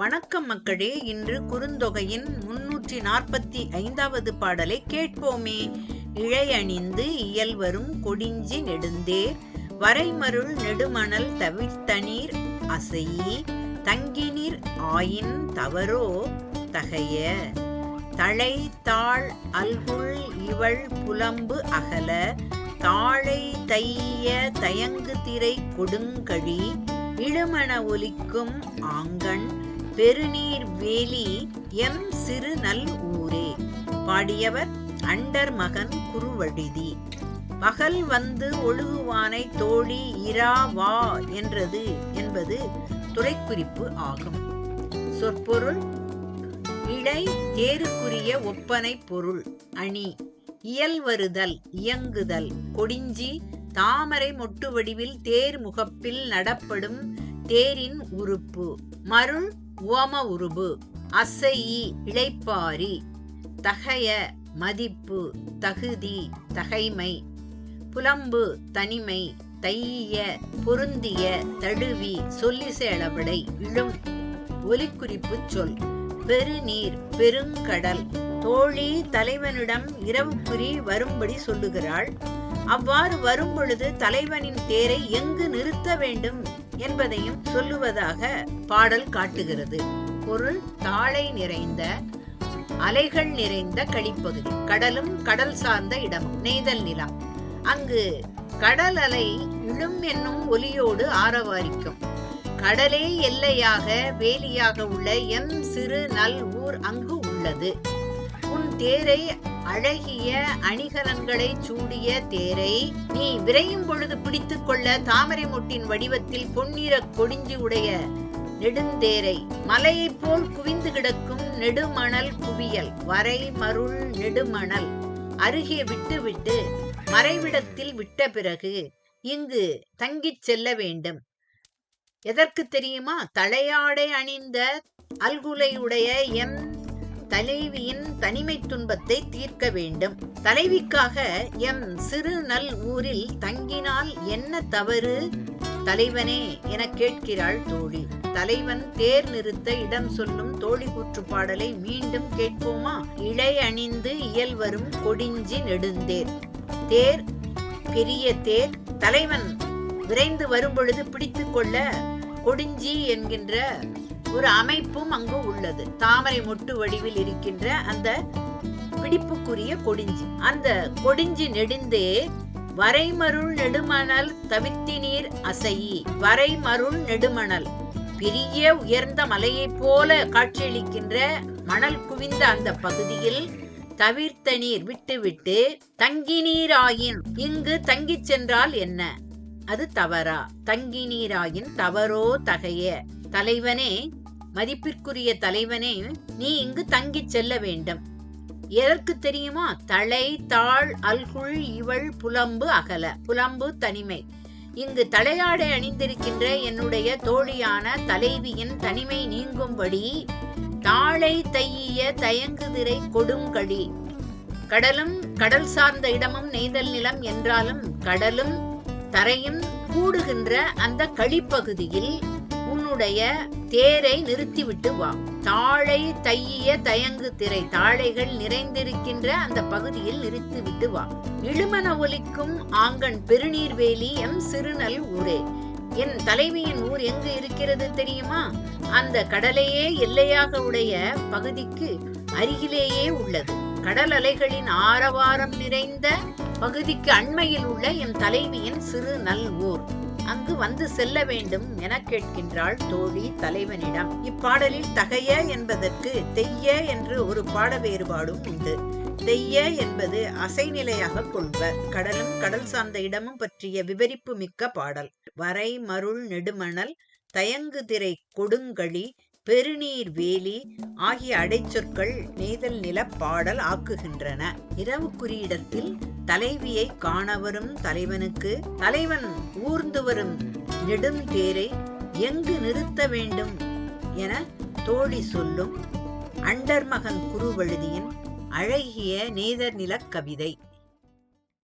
வணக்கம் மக்களே இன்று குறுந்தொகையின் முன்னூற்றி நாற்பத்தி ஐந்தாவது பாடலை கேட்போமே. இழையணிந்து இயல்வரும் கொடிஞ்சி நெடுந்தேர் வரைமருள் நெடுமணல் தவிர்த்தநீர் அசையி தங்கினீர் ஆயின் தவறோ தகைய. தழை தாழ் அல்குள் இவள் புலம்பு அகல தாழை தைய தயங்கு திரை கொடுங்கழி இழுமண ஒலிக்கும் ஆங்கண் பெருநீர் வேலி எம் சிறு நல் ஊரே. பாடியவர் அண்டர் மகன் குருவழுதி பகல் வந்து ஒழுகுவானை தோழி இரா வா என்றது என்பது துறைக்குறிப்பு ஆகும். சொற்பொருள் இடை தேருக்குரிய ஒப்பனை பொருள் அணி இயல்வருதல் இயங்குதல் கொடிஞ்சி தாமரை மொட்டு வடிவில் தேர் முகப்பில் நடப்படும் தேரின் உறுப்பு மருள் உவம உருபு அசையி இளைப்பாரி தகைய மதிப்பு தகுதி தகைமை புலம்பு தனிமை தைய பொருந்திய தழுவி சொல்லிசேளவிடை இழும் ஒலிக்குறிப்பு சொல் பெருநீர் பெருங்கடல் தோழி தலைவனிடம் இரவுக்குறி வரும்படி சொல்லுகிறாள். அவ்வாறு வரும்பொழுது தலைவனின் தேரை எங்கு நிறுத்த வேண்டும்? என்பதையும் சொல்லுவதாக பாடல் காட்டுகிறது. பொருள் தாளை நிறைந்த அலைகள் நிறைந்த கழிப்பகுதி. கடலும் கடல் சார்ந்த இடமும் நெய்தல் நிலம். அங்கு கடல் அலை இழும் என்னும் ஒலியோடு ஆரவாரிக்கும். கடலே எல்லையாக வேலியாக உள்ள எம் சிறு நல் ஊர் அங்கு உள்ளது. உன் தேரை அழகிய அணிகலன்களை சூடிய தேரை நீ விரையும் பொழுது பிடித்துக் கொள்ள தாமரை மொட்டின் வடிவத்தில் பொன்னிற கொடிஞ்சி உடைய நெடுந்தேரை. மலையைப் போல் குவிந்து கிடக்கும் நெடுமணல் குவியல். வரை மருள் நெடுமணல். அருகே விட்டுவிட்டு மறைவிடத்தில் விட்ட பிறகு இங்கு தங்கிச் செல்ல வேண்டும். எதற்கு தெரியுமா? தலையாடை அணிந்த அல்குலையுடைய எம் தலைவியின் தனிமை துன்பத்தை தீர்க்க வேண்டும். தலைவிக்காக எம் சிறு நல் ஊரில் தங்கினால் என்ன தவறு? தலைவனே என கேட்கிறாள் தோழி. தலைவன் தேர் நிறுத்த இடம் சொல்லும் தோழி கூற்று பாடலை மீண்டும் கேட்போமா? இழை அணிந்து இயல் வரும் கொடிஞ்சி நெடுந்தேர். தேர் பெரிய தேர் தலைவன் விரைந்து வரும்பொழுது பிடித்து கொள்ள கொடிஞ்சி என்கின்ற ஒரு அமைப்பும் அங்கு உள்ளது. தாமரை மொட்டு வடிவில் இருக்கின்ற அந்த பிடிப்புக்குரிய கொடிஞ்சி. அந்த கொடிஞ்சி நெடுந்தே வரைமருள் நெடுமணல் தவித்தினீர் அசையி. வரைமருள் நெடுமணல். பெரிய உயர்ந்த மலையைப் போல காட்சியளிக்கின்ற மணல் குவிந்த அந்த பகுதியில் தவிர்த்த நீர் விட்டுவிட்டு தங்கி நீராயின் இங்கு தங்கிச் சென்றால் என்ன? அது தவறா? தங்கி நீராயின் தவறோ தகைய. தலைவனே மதிப்பிற்குரிய தலைவனே நீ இங்கு தங்கிச் செல்ல வேண்டும். எதற்கு தெரியுமா? தலை தாழ் அல்குள் இவள் புலம்பு அகல. புலம்பு தனிமை. இங்கு தலையாடை அணிந்திருக்கின்ற என்னுடைய தோழியான தலைவியின் தனிமை நீங்கும்படி தாளை தையிய தயங்குதிரை கொடுங்கழி கடலும் கடல் சார்ந்த இடமும் நெய்தல் நிலம் என்றாலும் கடலும் தரையும் கூடுகின்ற அந்த களிப்பகுதியில் உன்னுடைய தேரை நிறுத்திவிட்டு வா. தாழை தையிய தயங்கு திரை தாழைகள் நிறைந்திருக்கின்ற அந்த பகுதியில் நிறுத்திவிட்டு வா. இழுமன ஒலிக்கும் ஆங்கன் பெருநீர்வேலி எம் சிறுநல் ஊரே. என் தலைவியின் ஊர் எங்கு இருக்கிறது தெரியுமா? அந்த கடலையே எல்லையாக உடைய பகுதிக்கு அருகிலேயே உள்ளது. கடல் அலைகளின் ஆரவாரம் நிறைந்த பகுதிக்கு அண்மையில் உள்ள என் தலைவியின் சிறு நல் ஊர். அங்கு வந்து செல்ல வேண்டும் என கேட்கின்றாள் தோழி தலைவனிடம். இப்பாடலில் தகைய என்பதற்கு தெய்ய என்று ஒரு பாட வேறுபாடும் உண்டு. தெய்ய என்பது அசைநிலையாக கொள்வர். கடலும் கடல் சார்ந்த இடமும் பற்றிய விவரிப்பு மிக்க பாடல். வரை மருள் நெடுமணல் தயங்கு திரை கொடுங்கழி பெருநீர் வேலி ஆகிய அடைச்சொற்கள் நெய்தல் நில பாடல் ஆக்குகின்றன. இரவு குறியிடத்தில் தலைவியை காணவரும் தலைவனுக்கு தலைவன் ஊர்ந்து வரும் நெடும் தேரை எங்கு நிறுத்த வேண்டும் என தோழி சொல்லும் அண்டர்மகன் குருவழுதியின் அழகிய நேதர் நிலக் கவிதை